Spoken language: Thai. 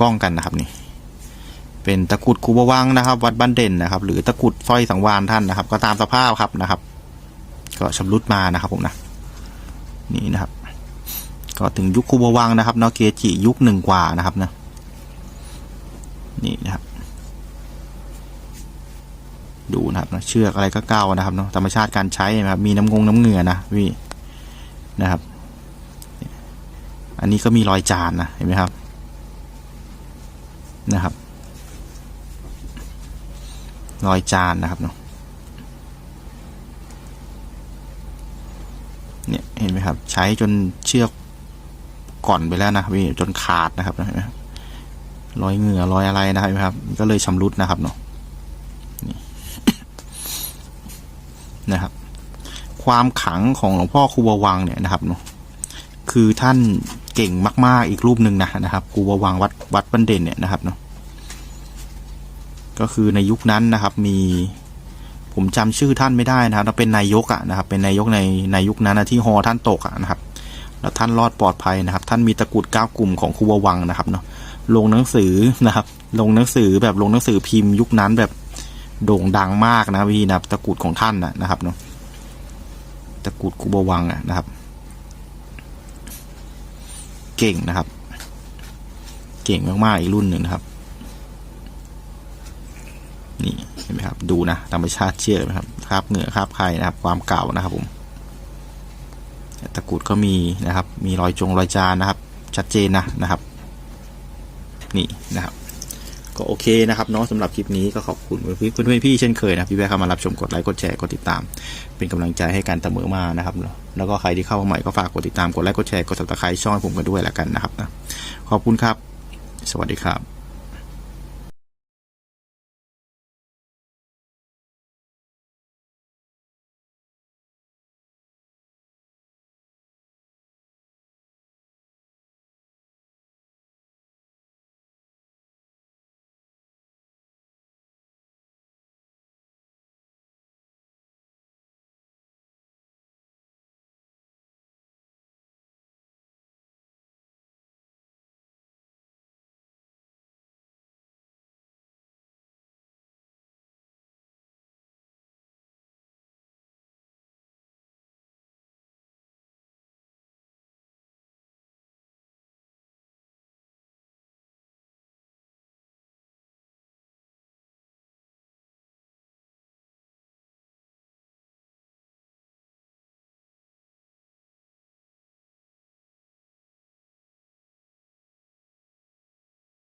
กล้องกันนะครับนี่เป็นตะกุดคูบวังนะครับ วัดบ้านเด่นนะครับ หรือตะกุดสร้อยสังวานท่านนะครับ ก็ตามสภาพครับนะครับ ก็ชำรุดมานะครับผมนะนี่นะครับ ก็ถึงยุคคูบวังนะครับเนาะเกจิยุคหนึ่งกว่านะครับนะนี่นะครับ ดูนะครับนะเชือกอะไรก็เก้านะครับเนาะธรรมชาติการใช้นะครับมีน้ำงงน้ำเหงื่อนะพี่นะครับ อันนี้ก็มีรอยจานนะเห็นไหมครับ นะครับรอยจานนะครับเนาะเนี่ยเห็นไหมครับ ใช้จนเชือกก่อนไปแล้วนะพี่จนขาดนะครับเห็นไหมรอยเหงื่อรอยอะไรนะครับ ก็เลยชำรุดนะครับเนาะนนะครับ ความขังของหลวงพ่อครูบาวังเนี่ยนะครับเนาะคือท่าน เก่งมาก ๆ อีกรูปหนึ่งนะนะครับครูบวังวัดวัดบันเด่นเนี่ยนะครับเนาะก็คือในยุคนั้นนะครับมีผมจำชื่อท่านไม่ได้นะครับเป็นนายกอะนะครับ เป็นนายกในในยุคนั้นนะที่ฮอท่านตกอะนะครับ แล้วท่านรอดปลอดภัยนะครับ ท่านมีตะกุดก้ากลุ่มของครูบวังนะครับเนาะลงหนังสือนะครับ ลงหนังสือแบบลงหนังสือพิมพ์ยุคนั้นแบบโด่งดังมากนะพี่นะตะกุดของท่านนะนะครับเนาะตะกุดครูบวังอะนะครับ เก่งนะครับ เก่งมากๆอีกรุ่นหนึ่งนะครับ นี่เห็นไหมครับ ดูนะธรรมชาติเชื่อไหมครับคราบเหงื่อคราบไข่นะครับ ความเก่านะครับผมตะกรุดก็มีนะครับ มีรอยจงรอยจานนะครับ ชัดเจนนะนะครับ นี่นะครับ ก็โอเคนะครับเนาะสำหรับคลิปนี้ก็ขอบคุณเพื่อนเพื่อนๆพี่เช่นเคยนะพี่แวะเข้ามารับชมกดไลค์กดแชร์กดติดตาม เป็นกำลังใจให้กันเสมอมานะครับ แล้วก็ใครที่เข้ามาใหม่ก็ฝากกดติดตามกดไลค์กดแชร์กดติดตามช่องผมกันด้วยแล้วกันนะครับนะขอบคุณครับ สวัสดีครับ